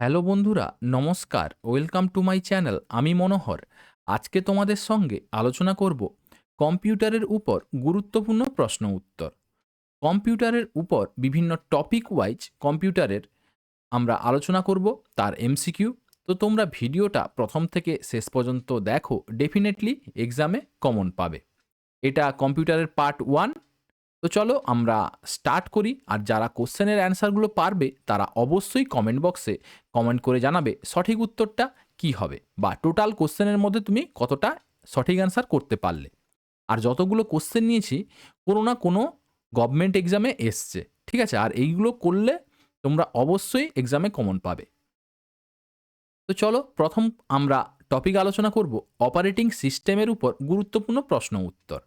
Hello বন্ধুরা, নমস্কার। Welcome to my channel, আমি মনোহর। আজকে তোমাদের সঙ্গে আলোচনা করব কম্পিউটারের উপর গুরুত্বপূর্ণ প্রশ্ন উত্তর। কম্পিউটারের উপর বিভিন্ন টপিক ওয়াইজ কম্পিউটারের আমরা আলোচনা করব, তার এমসিকিউ। তো তোমরা ভিডিওটা প্রথম থেকে শেষ পর্যন্ত দেখো, ডেফিনেটলি এক্সামে কমন পাবে। এটা কম্পিউটারের পার্ট ওয়ান তো চলো আমরা স্টার্ট করি। আর যারা কোশ্চেনের অ্যান্সারগুলো পারবে, তারা অবশ্যই কমেন্ট বক্সে কমেন্ট করে জানাবে সঠিক উত্তরটা কি হবে বা টোটাল কোশ্চেনের মধ্যে তুমি কতটা সঠিক অ্যান্সার করতে পারলে। আর যতগুলো কোশ্চেন নিয়েছি, কোনো না কোনো গভর্নমেন্ট এক্সামে এসছে, ঠিক আছে? আর এইগুলো করলে তোমরা অবশ্যই এক্সামে কমন পাবে। তো চলো, প্রথম আমরা টপিক আলোচনা করব অপারেটিং সিস্টেমের উপর গুরুত্বপূর্ণ প্রশ্ন উত্তর।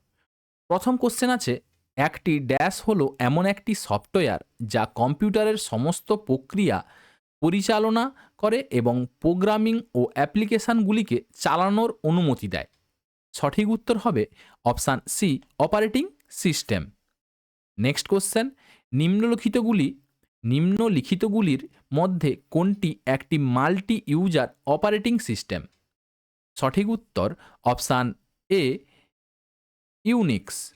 প্রথম কোশ্চেন আছে একটি ড্যাশ হলো এমন একটি সফটওয়্যার যা কম্পিউটারের সমস্ত প্রক্রিয়া, পরিচালনা করে এবং প্রোগ্রামিং ও অ্যাপ্লিকেশানগুলিকে চালানোর অনুমতি দেয়। সঠিক উত্তর হবে option C, operating system. Next question, নিম্নলিখিতগুলি, নিম্নলিখিতগুলির মধ্যে কোনটি একটি মাল্টি ইউজার অপারেটিং সিস্টেম? সঠিক উত্তর option A, Unix.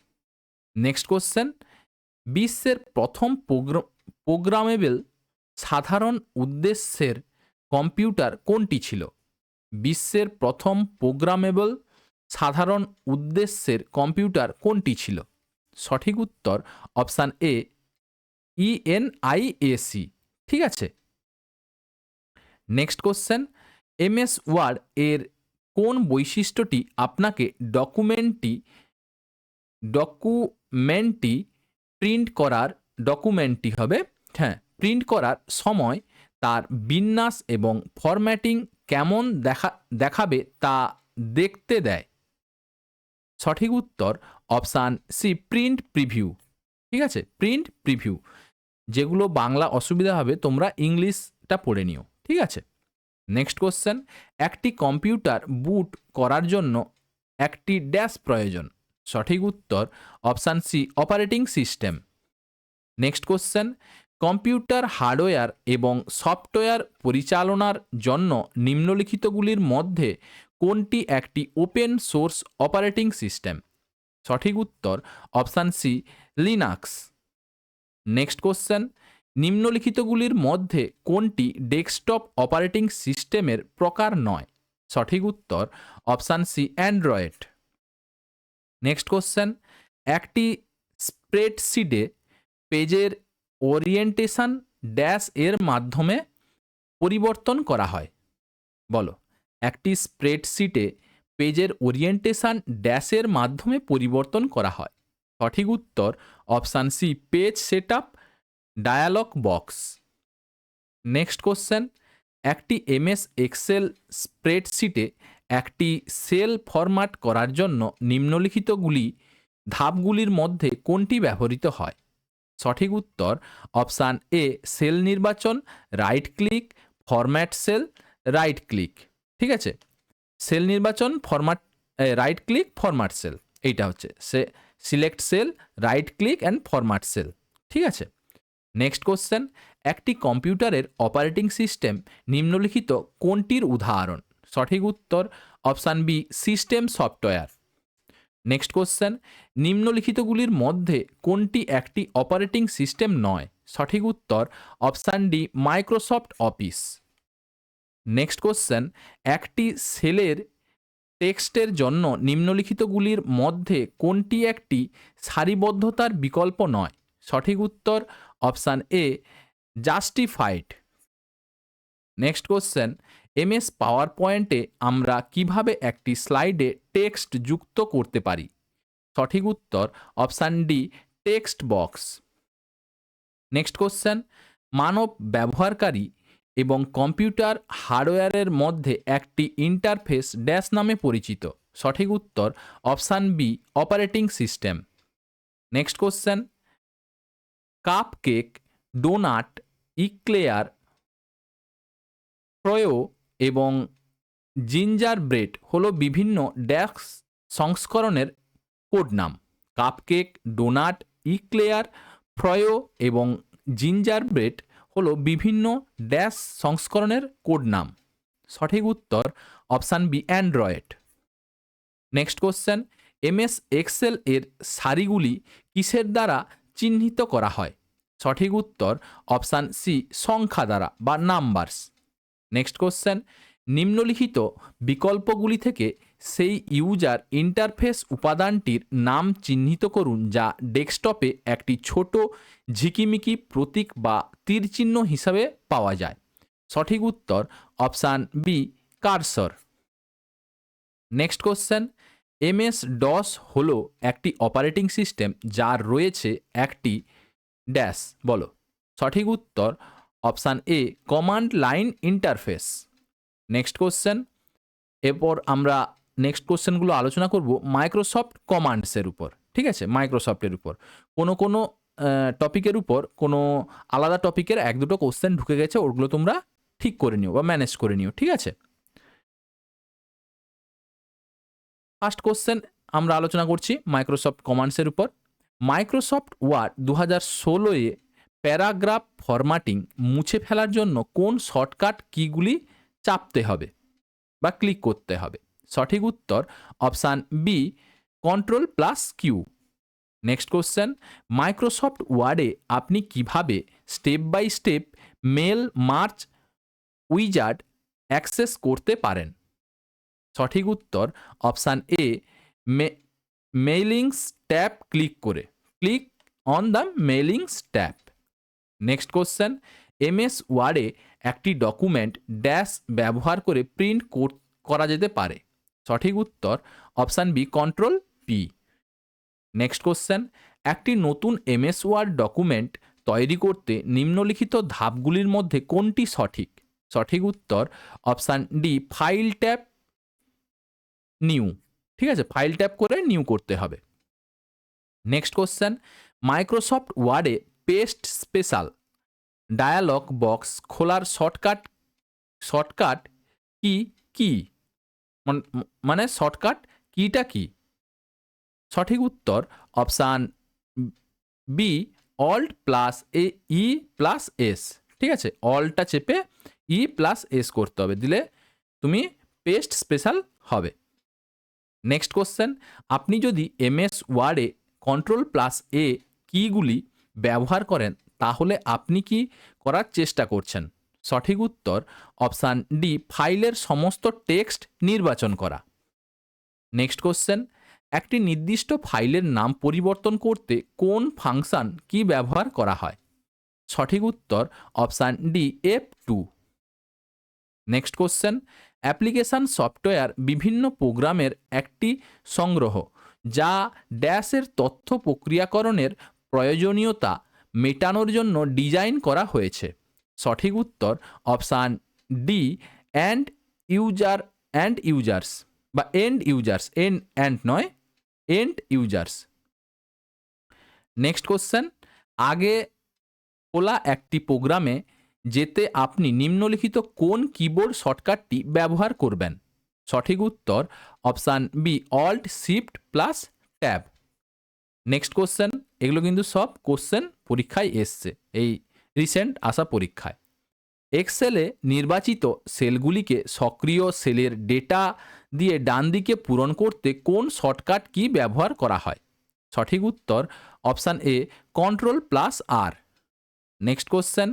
Next question বিশ্বের প্রথম প্রোগ্রামেবল সাধারণ উদ্দেশ্যের কম্পিউটার কোনটি ছিল? বিশ্বের প্রথম প্রোগ্রামেবল সাধারণ উদ্দেশ্যের কম্পিউটার কোনটি ছিল? সঠিক উত্তর অপশান এ ইএনআইএসি ঠিক আছে? নেক্সট কোশ্চেন এমএস ওয়ার্ড এর কোন বৈশিষ্ট্যটি আপনাকে ডকুমেন্টটি ডকুমেন্টটি প্রিন্ট করার ডকুমেন্টটি হবে হ্যাঁ প্রিন্ট করার সময় তার বিন্যাস এবং ফরম্যাটিং কেমন দেখা, দেখাবে তা দেখতে দেয়। সঠিক উত্তর অপশান সি, প্রিন্ট প্রিভিউ। ঠিক আছে? Print preview. যেগুলো বাংলা অসুবিধা হবে, তোমরা ইংলিশটা পড়ে নিও। ঠিক আছে? Next question. একটি কম্পিউটার বুট করার জন্য একটি ড্যাশ প্রয়োজন। সঠিক উত্তর option C, operating system. Next question, computer hardware এবং সফটওয়্যার পরিচালনার জন্য নিম্নলিখিতগুলির মধ্যে কোনটি একটি ওপেন সোর্স অপারেটিং সিস্টেম? সঠিক উত্তর option C, Linux. Next question, নিম্নলিখিতগুলির মধ্যে কোনটি ডেস্কটপ অপারেটিং সিস্টেমের প্রকার নয়? সঠিক উত্তর option C, Android. Next question একটি স্প্রেডশিটে পেজের ওরিয়েন্টেশন ড্যাশ এর মাধ্যমে পরিবর্তন করা হয়। বলো, একটি স্প্রেডশিটে পেজের ওরিয়েন্টেশন ড্যাশের মাধ্যমে পরিবর্তন করা হয়। সঠিক উত্তর option C page set up dialog box next question একটি এমএস এক্সেল স্প্রেডশিটে একটি সেল ফরম্যাট করার জন্য নিম্নলিখিতগুলি ধাপগুলির মধ্যে কোনটি ব্যবহৃত হয়? সঠিক উত্তর, অপশান এ, সেল নির্বাচন, right click, format cell, right click. ঠিক আছে? সেল নির্বাচন, format right click, format cell. এইটা হচ্ছে সে, select cell, right click and format cell. ঠিক আছে? নেক্সট কোশ্চেন, একটি কম্পিউটারের অপারেটিং সিস্টেম নিম্নলিখিত কোনটির উদাহরণ? সঠিক উত্তর option B, system software. Next question, নিম্নলিখিতগুলির মধ্যে কোনটি একটি অপারেটিং সিস্টেম নয়? সঠিক উত্তর option D, Microsoft Office. Next question, একটি সেলের টেক্সটের জন্য নিম্নলিখিতগুলির মধ্যে কোনটি একটি সারিবদ্ধতার বিকল্প নয়? সঠিক উত্তর option A, justified. Next question MS power পয়েন্টে আমরা কীভাবে একটি স্লাইডে টেক্সট যুক্ত করতে পারি? সঠিক উত্তর option D, text box. Next question, মানব ব্যবহারকারী এবং কম্পিউটার হার্ডওয়্যারের মধ্যে একটি ইন্টারফেস ড্যাশ নামে পরিচিত। সঠিক উত্তর option B, operating system. Next question cupcake donut, eclair froyo এবং জিঞ্জার ব্রেড হলো বিভিন্ন ড্যাক্স সংস্করণের কোড নাম। কাপকেক, ডোনাট, ইক্লেয়ার, ফ্রয়ো এবং জিঞ্জার ব্রেড হলো বিভিন্ন ড্যাশ সংস্করণের কোড নাম। সঠিক উত্তর option B, Android. Next question, MS Excel এর সারিগুলি কিসের দ্বারা চিহ্নিত করা হয়? সঠিক উত্তর অপশান সি, সংখ্যা দ্বারা বা নাম্বারস। নেক্সট কোশ্চেন নিম্নলিখিত বিকল্পগুলি থেকে সেই ইউজার ইন্টারফেস উপাদানটির নাম চিহ্নিত করুন যা ডেস্কটপে একটি ছোট ঝিকিমিকি প্রতীক বা তীরচিহ্ন হিসাবে পাওয়া যায়। সঠিক উত্তর option B cursor next question MS DOS হল একটি অপারেটিং সিস্টেম যার রয়েছে একটি ড্যাশ বলো। সঠিক উত্তর option A command line interface next question এরপর আমরা নেক্সট কোশ্চেনগুলো আলোচনা করব মাইক্রোসফট কমান্ডসের উপর। ঠিক আছে? মাইক্রোসফটের উপর। কোনো কোনো টপিকের উপর কোনো আলাদা টপিকের এক দুটো কোশ্চেন ঢুকে গেছে, ওগুলো তোমরা ঠিক করে নিও বা ম্যানেজ করে নিও। ঠিক আছে? ফার্স্ট কোশ্চেন আমরা আলোচনা করছি মাইক্রোসফট কমান্ডসের উপর। মাইক্রোসফট ওয়ার্ড দু হাজার ষোলোয়ে প্যারাগ্রাফ ফরম্যাটিং মুছে ফেলার জন্য কোন শর্টকাট কিগুলি চাপতে হবে বা ক্লিক করতে হবে? সঠিক উত্তর option B control plus Q next question, Microsoft ওয়ার্ডে আপনি কীভাবে step by step mail, merge, wizard access করতে পারেন? সঠিক উত্তর option A mailings tab click করে। Click on the mailings tab. Next question MS ওয়ার্ডে একটি ডকুমেন্ট ড্যাশ ব্যবহার করে প্রিন্ট করা যেতে পারে। সঠিক উত্তর option B control P next question একটি নতুন এমএস ওয়ার্ড ডকুমেন্ট তৈরি করতে নিম্নলিখিত ধাপগুলির মধ্যে কোনটি সঠিক? সঠিক উত্তর option D file tap new ঠিক আছে? ফাইল ট্যাপ করে নিউ করতে হবে। নেক্সট কোশ্চেন মাইক্রোসফট ওয়ার্ডে পেস্ট স্পেশাল। ডায়ালগ বক্স খোলার শর্টকাট শর্টকাট কি কি? মানে শর্টকাট কিটা কি? সঠিক উত্তর option B, alt plus A, E plus S. ঠিক আছে অলটা চেপে ই প্লাস এস করতে হবে, দিলে তুমি পেস্ট স্পেশাল হবে। নেক্সট কোশ্চেন, আপনি যদি এমএস ওয়ার্ডে কন্ট্রোল প্লাস এ কিগুলি ব্যবহার করেন, তাহলে আপনি কি করার চেষ্টা করছেন? সঠিক উত্তর, অপশান ডি, ফাইলের সমস্ত টেক্সট নির্বাচন করা। নেক্সট কোশ্চেন, একটি নির্দিষ্ট ফাইলের নাম পরিবর্তন করতে কোন ফাংশন কি ব্যবহার করা হয়? সঠিক উত্তর, option D, F two. Next question, application software বিভিন্ন প্রোগ্রামের একটি সংগ্রহ, যা ড্যাশের তথ্য প্রক্রিয়াকরণের প্রয়োজনীয়তা মেটানোর জন্য ডিজাইন করা হয়েছে। সঠিক উত্তর option D and user and users বা এন্ড ইউজার্স এন্ড অ্যান্ড নয় এন্ড ইউজার্স নেক্সট কোশ্চেন আগে খোলা একটি প্রোগ্রামে যেতে আপনি নিম্নলিখিত কোন কিবোর্ড শর্টকাটটি ব্যবহার করবেন? সঠিক উত্তর option B alt shift plus tab next question এগুলো কিন্তু সব কোশ্চেন পরীক্ষায় এসছে, এই রিসেন্ট আসা পরীক্ষায়। এক্সেলে নির্বাচিত সেলগুলিকে সক্রিয় সেলের ডেটা দিয়ে ডান দিকে পূরণ করতে কোন শর্টকাট কি ব্যবহার করা হয়? সঠিক উত্তর option A control plus R next question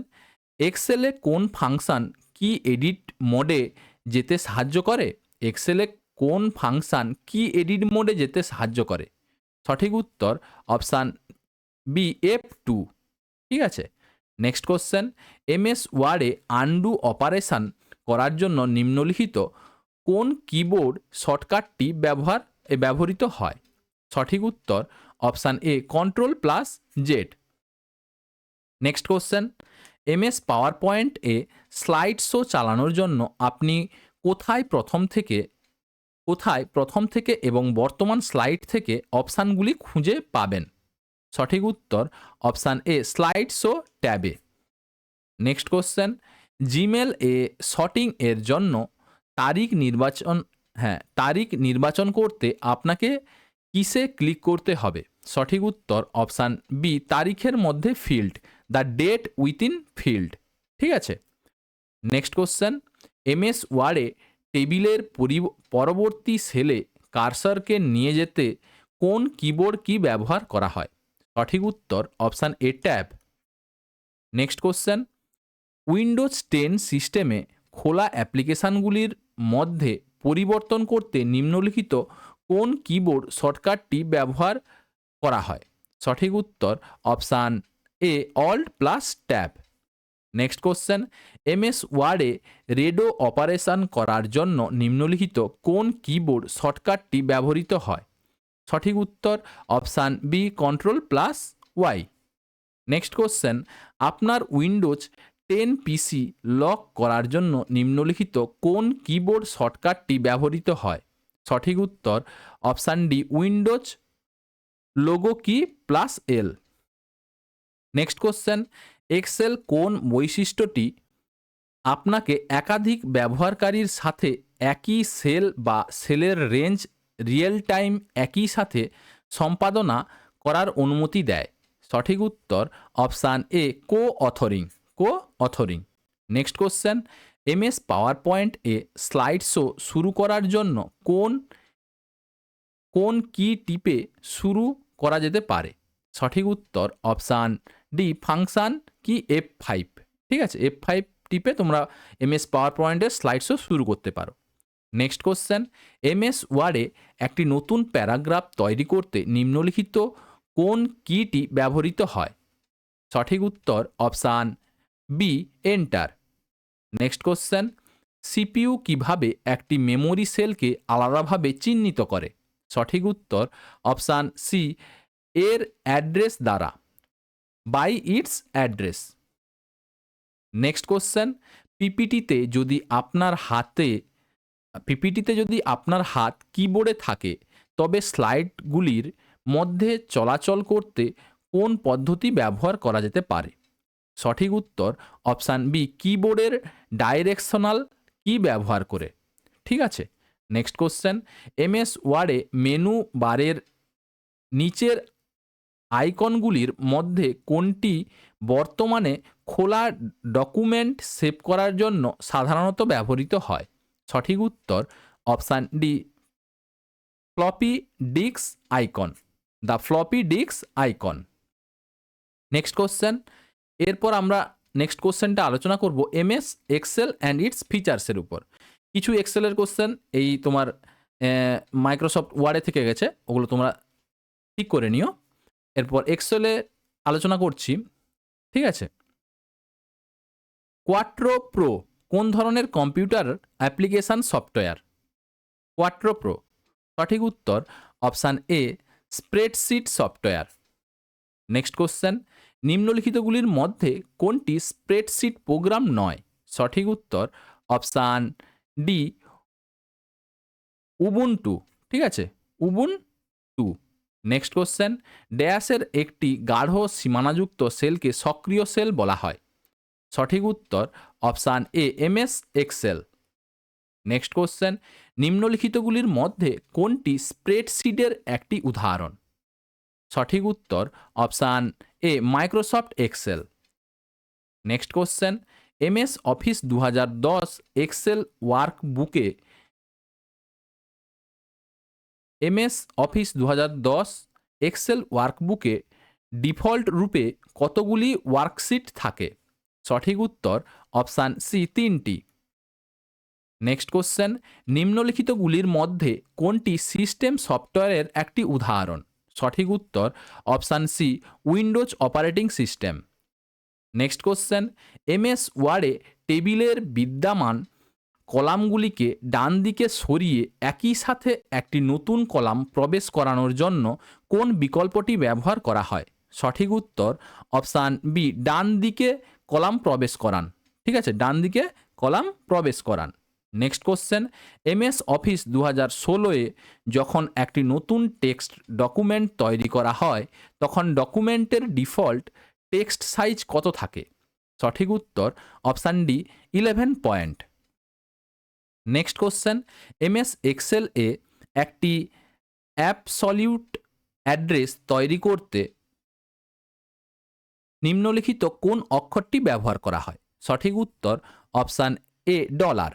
এক্সেলে কোন ফাংশন কি এডিট মোডে যেতে সাহায্য করে? এক্সেলে কোন ফাংশান কি এডিট মোডে যেতে সাহায্য করে? সঠিক উত্তর অপশান বি এফ টু ঠিক আছে? নেক্সট কোশ্চেন এমএস ওয়ার্ডে আন্ডু অপারেশন করার জন্য নিম্নলিখিত কোন কিবোর্ড শর্টকাটটি ব্যবহার ব্যবহৃত হয়? সঠিক উত্তর option A control plus Z next question MS power point A slide show চালানোর জন্য আপনি কোথায় প্রথম থেকে, কোথায় প্রথম থেকে এবং বর্তমান স্লাইড থেকে অপশানগুলি খুঁজে পাবেন? সঠিক উত্তর অপশান এ স্লাইড শো ট্যাবে। নেক্সট কোশ্চেন, জিমেল এ শটিং এর জন্য তারিখ নির্বাচন হ্যাঁ তারিখ নির্বাচন করতে আপনাকে কিসে ক্লিক করতে হবে? সঠিক উত্তর অপশান বি, তারিখের মধ্যে field, the date within field. ঠিক আছে? নেক্সট কোশ্চেন, এমএস ওয়ার্ডে টেবিলের পরি- পরবর্তী সেলে কার্সারকে নিয়ে যেতে কোন কিবোর্ড কি ব্যবহার করা হয়? সঠিক উত্তর option A, tab. Next question. Windows ten সিস্টেমে খোলা অ্যাপ্লিকেশানগুলির মধ্যে পরিবর্তন করতে নিম্নলিখিত কোন কিবোর্ড শর্টকাটটি ব্যবহার করা হয়? সঠিক উত্তর option A, alt plus tab. Next question. MS ওয়ার্ডে রেডো অপারেশন করার জন্য নিম্নলিখিত কোন কিবোর্ড শর্টকাটটি ব্যবহৃত হয়? সঠিক উত্তর option B control plus Y next question আপনার উইন্ডোজ টেন পিসি লক করার জন্য নিম্নলিখিত কোন কিবোর্ড শর্টকাটটি ব্যবহৃত হয়? সঠিক উত্তর option D, Windows logo key plus L next question Excel কোন বৈশিষ্ট্যটি আপনাকে একাধিক ব্যবহারকারীর সাথে একই সেল বা সেলের রেঞ্জ রিয়েল টাইম একই সাথে সম্পাদনা করার অনুমতি দেয়। সঠিক উত্তর option A co authoring co authoring next question MS power point A slide show শুরু করার জন্য কোন কোন কি টিপে শুরু করা যেতে পারে? সঠিক উত্তর option D function key F five ঠিক আছে এফ ফাইভ টিপে তোমরা এমএস পাওয়ার পয়েন্টের স্লাইড শো শুরু করতে পারো। নেক্সট কোশ্চেন এমএস ওয়ার্ডে একটি নতুন প্যারাগ্রাফ তৈরি করতে নিম্নলিখিত কোন কিটি ব্যবহৃত হয়? সঠিক উত্তর option B enter next question CPU কীভাবে একটি মেমোরি সেলকে আলাদাভাবে চিহ্নিত করে? সঠিক উত্তর অপশান সি, এর অ্যাড্রেস দ্বারা। By its address next question পিপিটিতে যদি আপনার হাতে পিপিটিতে যদি আপনার হাত কিবোর্ডে থাকে, তবে স্লাইডগুলির মধ্যে চলাচল করতে কোন পদ্ধতি ব্যবহার করা যেতে পারে? সঠিক উত্তর অপশান বি কিবোর্ডের ডাইরেকশনাল কি ব্যবহার করে। ঠিক আছে? নেক্সট কোশ্চেন এমএস ওয়ার্ডে মেনু বারের নিচের আইকনগুলির মধ্যে কোনটি বর্তমানে খোলা ডকুমেন্ট সেভ করার জন্য সাধারণত ব্যবহৃত হয়? সঠিক উত্তর অপশান ডি, ফ্লপি ডিক্স আইকন, দ্য ফ্লপি ডিক্স আইকন। নেক্সট কোশ্চেন, এরপর আমরা নেক্সট কোশ্চেনটা আলোচনা করব এমএস, এক্সেল অ্যান্ড ইটস ফিচার্সের উপর। কিছু এক্সেলের কোশ্চেন, এই তোমার মাইক্রোসফট ওয়ার্ডে থেকে গেছে, ওগুলো তোমরা ঠিক করে নিও। এরপর এক্সেলে আলোচনা করছি, ঠিক আছে? কোয়াট্রো প্রো কোন ধরনের computer application software? Quattro Pro. সঠিক উত্তর, option A, spreadsheet software. Next question, নিম্নলিখিতগুলির মধ্যে কোনটি স্প্রেডশিট প্রোগ্রাম নয়? সঠিক উত্তর, অপশান ডি উবুন টু ঠিক আছে উবুন টু নেক্সট কোশ্চেন, ড্যাশের একটি গাঢ় সীমানাযুক্ত সেলকে সক্রিয় সেল বলা হয়। সঠিক উত্তর option A M S Excel. Next question, নিম্নলিখিতগুলির মধ্যে কোনটি স্প্রেডশিটের একটি উদাহরণ? সঠিক উত্তর option A, Microsoft Excel. Next question, MS Office দু হাজার দশ এক্সেল ওয়ার্ক ওয়ার্কবুকে এমএস অফিস দু হাজার দশ এক্সেল ওয়ার্কবুকে ডিফল্ট রূপে কতগুলি ওয়ার্কশিট থাকে? সঠিক উত্তর অপশান সি তিনটি। নেক্সট কোশ্চেন, নিম্নলিখিতগুলির মধ্যে কোনটি সিস্টেম সফটওয়্যারের একটি উদাহরণ? সঠিক উত্তর option C, Windows operating system. Next question, MS ওয়ার্ডে টেবিলের বিদ্যমান কলামগুলিকে ডান দিকে সরিয়ে একই সাথে একটি নতুন কলাম প্রবেশ করানোর জন্য কোন বিকল্পটি ব্যবহার করা হয়? সঠিক উত্তর অপশান বি, ডান দিকে কলাম প্রবেশ করান। ঠিক আছে? ডান দিকে কলাম প্রবেশ করান। নেক্সট কোশ্চেন এমএস অফিস দু হাজার ষোলোয় যখন একটি নতুন টেক্সট ডকুমেন্ট তৈরি করা হয়, তখন ডকুমেন্টের ডিফল্ট টেক্সট সাইজ কত থাকে? সঠিক উত্তর option D eleven point next question MS Excel এ একটি অ্যাপসলিউট অ্যাড্রেস তৈরি করতে নিম্নলিখিত কোন অক্ষরটি ব্যবহার করা হয়? সঠিক উত্তর, option A, dollar.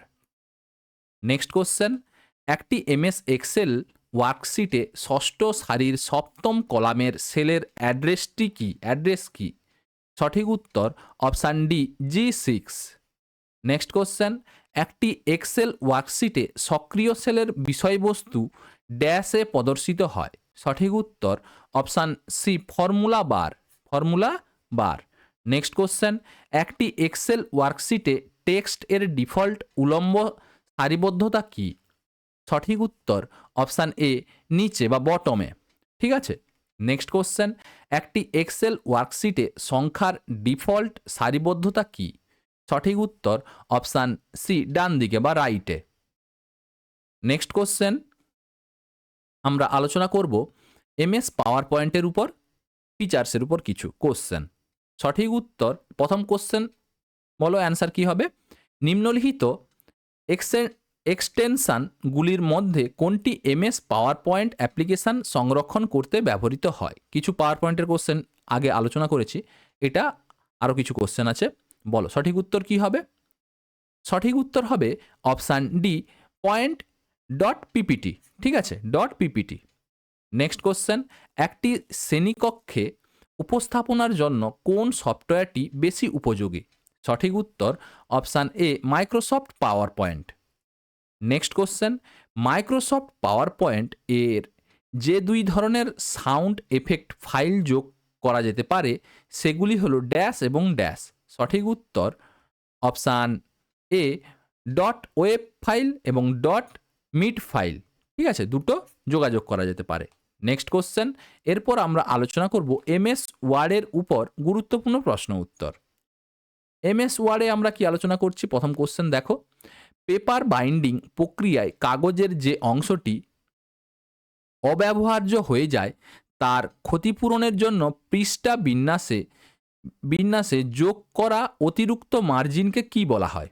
Next question, একটি এমএস এক্সেল ওয়ার্কশিটে ষষ্ঠ সারির সপ্তম কলামের সেলের অ্যাড্রেসটি কি? অ্যাড্রেস কি? সঠিক উত্তর, option D, G six. Next question, একটি এক্সেল ওয়ার্কশিটে সক্রিয় সেলের বিষয়বস্তু ড্যাশে প্রদর্শিত হয়? সঠিক উত্তর, option C, formula bar. Formula bar. Next question একটি এক্সেল ওয়ার্কশিটে টেক্সট এর ডিফল্ট উলম্ব সারিবদ্ধতা কি? সঠিক উত্তর অপশান এ নিচে বা বটমে ঠিক আছে? নেক্সট কোশ্চেন একটি এক্সেল ওয়ার্কশিটে সংখ্যার ডিফল্ট সারিবদ্ধতা কি? সঠিক উত্তর অপশান সি ডান দিকে বা রাইটে নেক্সট কোশ্চেন আমরা আলোচনা করব এমএস পাওয়ার পয়েন্টের উপর ফিচার্সের উপর কিছু কোশ্চেন সঠিক উত্তর, প্রথম কোশ্চেন বলো অ্যান্সার কি হবে? নিম্নলিখিত এক্সটেনশানগুলির মধ্যে কোনটি এমএস পাওয়ার পয়েন্ট অ্যাপ্লিকেশান সংরক্ষণ করতে ব্যবহৃত হয়? কিছু পাওয়ার পয়েন্টের কোশ্চেন আগে আলোচনা করেছি, এটা আরও কিছু কোশ্চেন আছে, বলো, সঠিক উত্তর কি হবে? সঠিক উত্তর হবে option D point dot PPT ঠিক আছে? ডট পিপিটি নেক্সট কোশ্চেন একটি শ্রেণীকক্ষে উপস্থাপনার জন্য কোন সফটওয়্যারটি বেশি উপযোগী? সঠিক উত্তর, option A Microsoft power point next question Microsoft power point এর যে দুই ধরনের সাউন্ড এফেক্ট ফাইল যোগ করা যেতে পারে, সেগুলি হলো ড্যাশ এবং ড্যাশ সঠিক উত্তর, option A dot web file এবং ডট মিট ফাইল ঠিক আছে, দুটো যোগাযোগ করা যেতে পারে। নেক্সট কোশ্চেন এরপর আমরা আলোচনা করব এমএস ওয়ার্ডের উপর গুরুত্বপূর্ণ প্রশ্ন উত্তর। এমএস ওয়ার্ডে আমরা কি আলোচনা করছি? প্রথম কোশ্চেন দেখো। পেপার বাইন্ডিং প্রক্রিয়ায় কাগজের যে অংশটি অব্যবহার্য হয়ে যায়, তার ক্ষতিপূরণের জন্য পৃষ্ঠা বিন্যাসে বিন্যাসে যোগ করা অতিরিক্ত মার্জিনকে কি বলা হয়?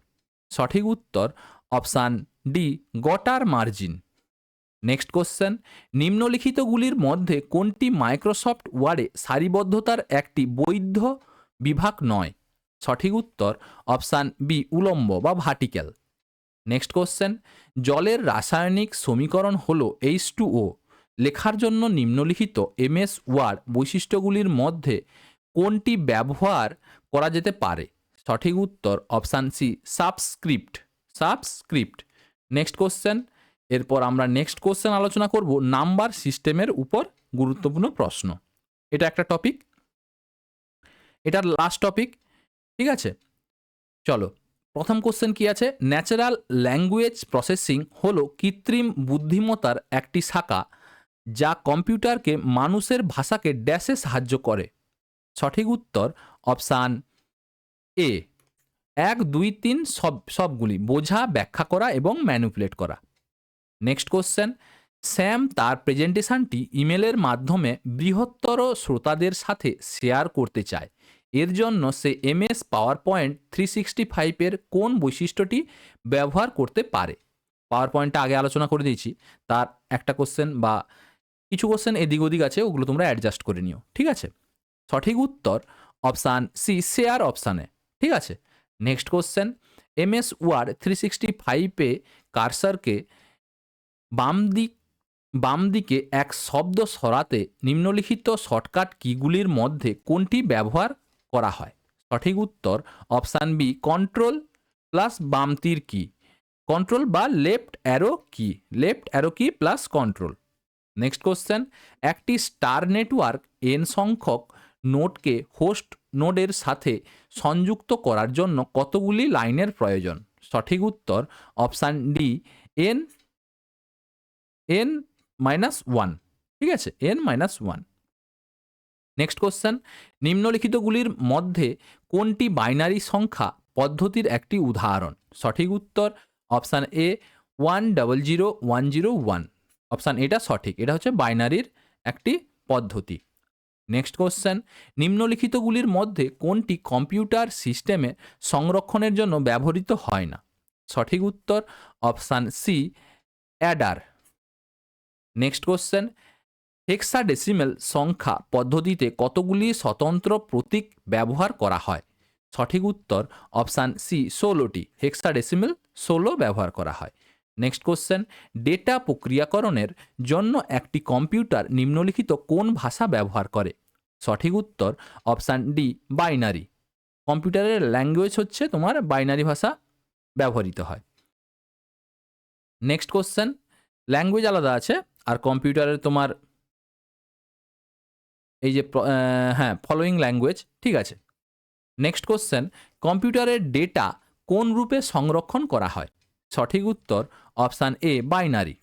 সঠিক উত্তর option D gutter margin next question নিম্নলিখিতগুলির মধ্যে কোনটি মাইক্রোসফট ওয়ার্ডে সারিবদ্ধতার একটি বৈধ বিভাগ নয়? সঠিক উত্তর অপশান বি উলম্ব বা ভার্টিক্যাল নেক্সট কোশ্চেন জলের রাসায়নিক সমীকরণ হল এইচ টু ও লেখার জন্য নিম্নলিখিত এমএস ওয়ার্ড বৈশিষ্ট্যগুলির মধ্যে কোনটি ব্যবহার করা যেতে পারে? সঠিক উত্তর option C subscript subscript next question এরপর আমরা নেক্সট কোশ্চেন আলোচনা করব নাম্বার সিস্টেমের উপর গুরুত্বপূর্ণ প্রশ্ন। এটা একটা টপিক এটার লাস্ট টপিক ঠিক আছে? চলো, প্রথম কোশ্চেন কি আছে? ন্যাচারাল ল্যাঙ্গুয়েজ প্রসেসিং হলো কৃত্রিম বুদ্ধিমত্তার একটি শাখা যা কম্পিউটারকে মানুষের ভাষাকে ড্যাশে সাহায্য করে। সঠিক উত্তর অপশান এ এক, দুই, তিন, সব, সবগুলি। বোঝা, ব্যাখ্যা করা এবং ম্যানুপুলেট করা। নেক্সট কোশ্চেন স্যাম তার প্রেজেন্টেশনটি ইমেলের মাধ্যমে বৃহত্তর শ্রোতাদের সাথে শেয়ার করতে চায়। এর জন্য সে MS power point three sixty ফাইভের কোন বৈশিষ্ট্যটি ব্যবহার করতে পারে? পাওয়ার পয়েন্টটা আগে আলোচনা করে দিয়েছি। তার একটা কোশ্চেন বা কিছু কোশ্চেন এদিক ওদিক আছে, ওগুলো তোমরা অ্যাডজাস্ট করে নিও। ঠিক আছে? সঠিক উত্তর অপশান সি শেয়ার অপশানে ঠিক আছে? Next question MS Word three sixty ফাইভে কারসারকে বাম দিক বাম দিকে এক শব্দ সরাতে নিম্নলিখিত শর্টকাট কিগুলির মধ্যে কোনটি ব্যবহার করা হয়? সঠিক উত্তর অপশান বি কন্ট্রোল প্লাস বাম তীর কি কন্ট্রোল বা left arrow key left arrow key plus control next question একটি স্টার নেটওয়ার্ক এন সংখ্যক নোটকে হোস্ট নোডের সাথে সংযুক্ত করার জন্য কতগুলি লাইনের প্রয়োজন? সঠিক উত্তর option D N N minus one ঠিক আছে? N minus one next question নিম্নলিখিতগুলির মধ্যে কোনটি বাইনারি সংখ্যা পদ্ধতির একটি উদাহরণ? সঠিক উত্তর option A one double zero one zero one option এটা সঠিক, এটা হচ্ছে বাইনারির একটি পদ্ধতি। নেক্সট কোশ্চেন নিম্নলিখিতগুলির মধ্যে কোনটি কম্পিউটার সিস্টেমে সংরক্ষণের জন্য ব্যবহৃত হয় না? সঠিক উত্তর option C adder next question hexadecimal সংখ্যা পদ্ধতিতে কতগুলি স্বতন্ত্র প্রতীক ব্যবহার করা হয়? সঠিক উত্তর অপশান সি ষোলোটি। হেক্সাডেসিমেল ষোলো ব্যবহার করা হয়। নেক্সট কোশ্চেন ডেটা প্রক্রিয়াকরণের জন্য একটি কম্পিউটার নিম্নলিখিত কোন ভাষা ব্যবহার করে? সঠিক উত্তর অপশান ডি বাইনারি। কম্পিউটারের ল্যাঙ্গুয়েজ হচ্ছে তোমার বাইনারি ভাষা ব্যবহৃত হয়। নেক্সট কোশ্চেন ল্যাঙ্গুয়েজ আলাদা আছে আর কম্পিউটারের তোমার এই যে হ্যাঁ ফলোয়িং ল্যাঙ্গুয়েজ ঠিক আছে। নেক্সট কোশ্চেন কম্পিউটারের ডেটা কোন রূপে সংরক্ষণ করা হয়? সঠিক উত্তর অপশান এ বাইনারি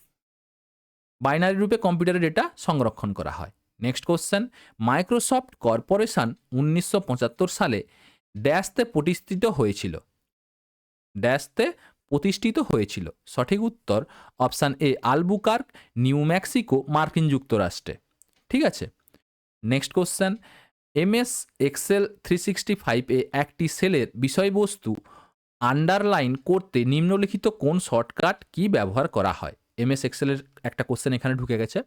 বাইনারি রূপে কম্পিউটারের ডেটা সংরক্ষণ করা হয়। নেক্সট কোশ্চেন মাইক্রোসফট কর্পোরেশন উনিশশো পঁচাত্তর সালে ড্যাশতে প্রতিষ্ঠিত হয়েছিল। ড্যাশতে প্রতিষ্ঠিত হয়েছিল। সঠিক উত্তর option A, Albuquerque, New Mexico, মার্কিন যুক্তরাষ্ট্রে। ঠিক আছে? Next question. MS Excel three sixty ফাইভে একটি সেলের বিষয়বস্তু আন্ডারলাইন করতে নিম্নলিখিত কোন শর্টকাট কি ব্যবহার করা হয়? এমএস এক্সেলের একটা কোশ্চেন এখানে ঢুকে গেছে।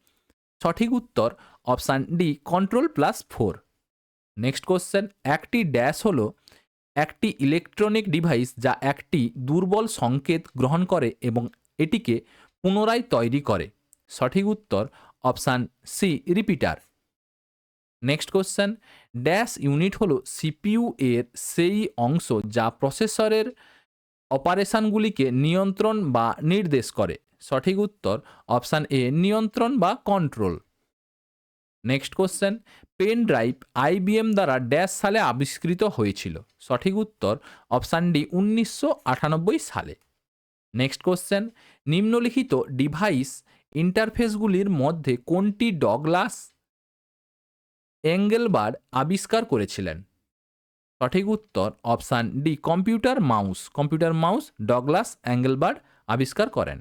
সঠিক উত্তর option D, control plus four. Next question. একটি ড্যাশ হলো একটি ইলেকট্রনিক ডিভাইস যা একটি দুর্বল সংকেত গ্রহণ করে এবং এটিকে পুনরায় তৈরি করে। সঠিক উত্তর option C repeater next question dash unit হলো সিপিইউ এর সেই অংশ যা প্রসেসরের অপারেশনগুলিকে নিয়ন্ত্রণ বা নির্দেশ করে। সঠিক উত্তর অপশান এ নিয়ন্ত্রণ বা control next question pen drive IBM দ্বারা ড্যাশ সালে আবিষ্কৃত হয়েছিল। সঠিক উত্তর অপশান ডি উনিশশো আটানব্বই সালে। নেক্সট কোশ্চেন, নিম্নলিখিত ডিভাইস ইন্টারফেসগুলির মধ্যে কোনটি ডগলাস এঙ্গেলবার্ড আবিষ্কার করেছিলেন? সঠিক উত্তর option D computer mouse. Computer mouse Douglas Engelbart আবিষ্কার করেন।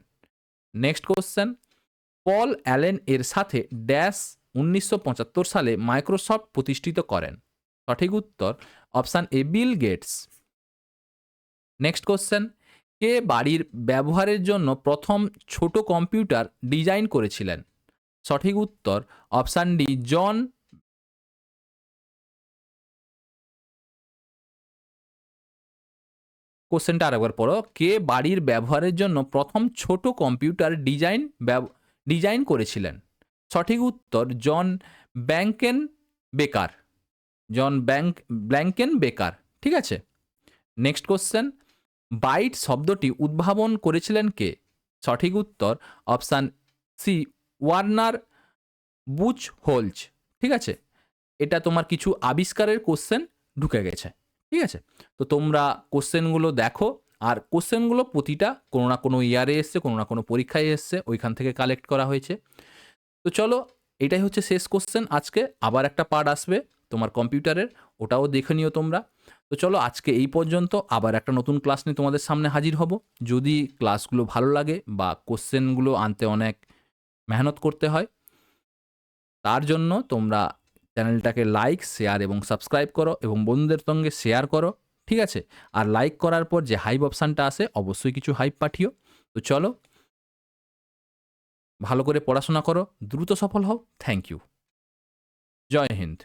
নেক্সট কোশ্চেন, পল অ্যালেন এর সাথে ড্যাশ উনিশশো পঁচাত্তর সালে মাইক্রোসফট প্রতিষ্ঠিত করেন। সঠিক উত্তর, option A, Bill Gates. Next question, কে বাড়ির ব্যবহারের জন্য প্রথম ছোট কম্পিউটার ডিজাইন করেছিলেন? সঠিক উত্তর, অপশান ডি, জন কোশ্চেনটা আরেকবার পড়ো, কে বাড়ির ব্যবহারের জন্য প্রথম ছোট কম্পিউটার ডিজাইন ডিজাইন করেছিলেন? সঠিক উত্তর, জন ব্যাংকেন বেকার। জন ব্যাংক ব্ল্যাঙ্কেন বেকার, ঠিক আছে? নেক্সট কোশ্চেন বাইট শব্দটি উদ্ভাবন করেছিলেন কে? সঠিক উত্তর option C Werner Buchholz ঠিক আছে? এটা তোমার কিছু আবিষ্কারের কোশ্চেন ঢুকে গেছে, ঠিক আছে? তো তোমরা কোশ্চেনগুলো দেখো, আর কোশ্চেনগুলো প্রতিটা কোনো না কোনো ইয়ারে এসছে, কোনো না কোনো পরীক্ষায় এসছে, ওইখান থেকে কালেক্ট করা হয়েছে। তো চলো, এটাই হচ্ছে শেষ কোশ্চেন আজকে আবার একটা পার্ট আসবে তোমার কম্পিউটারের, ওটাও দেখে নিও তোমরা। তো চলো, আজকে এই পর্যন্ত। আবার একটা নতুন ক্লাস নিয়ে তোমাদের সামনে হাজির হব। যদি ক্লাসগুলো ভালো লাগে বা কোশ্চেনগুলো আনতে অনেক মেহনত করতে হয়, তার জন্য তোমরা চ্যানেলটাকে লাইক শেয়ার এবং সাবস্ক্রাইব করো এবং বন্ধুদের সঙ্গে শেয়ার করো, ঠিক আছে? আর লাইক করার পর যে হাইপ অপশানটা আসে, অবশ্যই কিছু হাইপ পাঠিও। তো চলো ভালো করে পড়াশোনা করো দ্রুত সফল হও থ্যাংক ইউ জয় হিন্দ